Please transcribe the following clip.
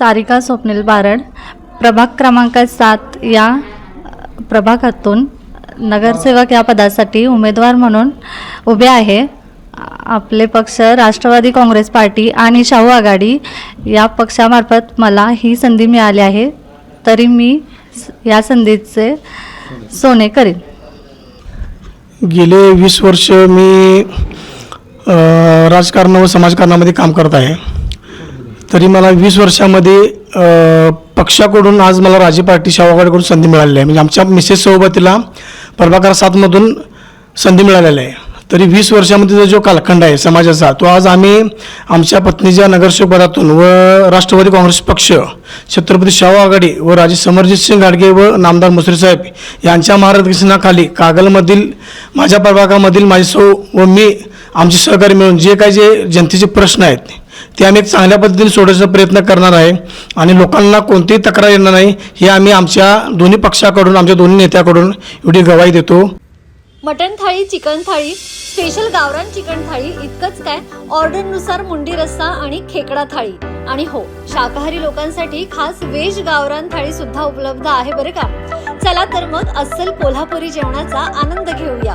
सारिका स्वप्नील बारड प्रभाग क्रमांक सात या प्रभागातून नगरसेवक या पदासाठी उमेदवार म्हणून उभे आहे. आपले पक्ष राष्ट्रवादी काँग्रेस पार्टी आणि शाहू आघाडी या पक्षामार्फत मला ही संधी मिळाली आहे. तरी मी स- या संधीचे सोने करीन. गेले वीस वर्ष मी राजकारण व समाजकारणामध्ये काम करत आहे. तरी मला वीस वर्षामध्ये पक्षाकडून आज मला राजे पार्टी शाहूवाकडून संधी मिळालेली आहे. म्हणजे आमच्या मिसेस सोबतीला प्रभाकर सातमधून संधी मिळालेली आहे. तरी वीस वर्षामध्ये जो जो कालखंड आहे समाजाचा तो आज आम्ही आमच्या पत्नीच्या नगरसेवक पदातून व राष्ट्रवादी काँग्रेस पक्ष छत्रपती शाहू आघाडी व राजे समरजित सिंग गाडगे व नामदार मुसरी साहेब यांच्या मार्गदर्शनाखाली कागलमधील माझ्या प्रभागामधील माझे सौ व मी आमचे सहकारी मिळून जे काही जे जनतेचे प्रश्न आहेत ते आम्ही एक चांगल्या पद्धतीने सोडवण्याचा प्रयत्न करणार आहे. आणि लोकांना कोणतीही तक्रार येणार नाही हे आम्ही आमच्या दोन्ही पक्षाकडून आमच्या दोन्ही नेत्याकडून एवढी गवाही देतो. मटन थाळी चिकन थाळी स्पेशल गावरान चिकन थाळी इतकंच काय? ऑर्डरनुसार मुंडी रस्सा आणि खेकडा थाळी. आणि हो शाकाहारी लोकांसाठी खास वेज गावरान थाळी सुद्धा उपलब्ध आहे बरं का? चला तर मग अस्सल कोल्हापुरी जेवणाचा आनंद घेऊया.